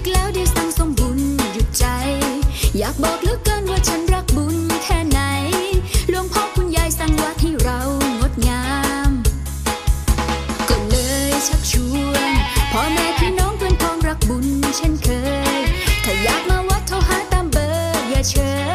กแล้วได้สร้งสมบุญหยุดใจ อยากบอกเหลือเกินว่าฉันรักบุญแค่ไหน หลวงพ่อคุณยายสร้างวัดให้เรางดงาม ก็เลยชักชวนพ่อแม่พี่น้องเพื่อนพ้องรักบุญเช่นเคย ถ้าอยากมาวัดโทรหาตามเบอร์อย่าเชย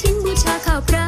ทิ้งบูชาข่าวพระ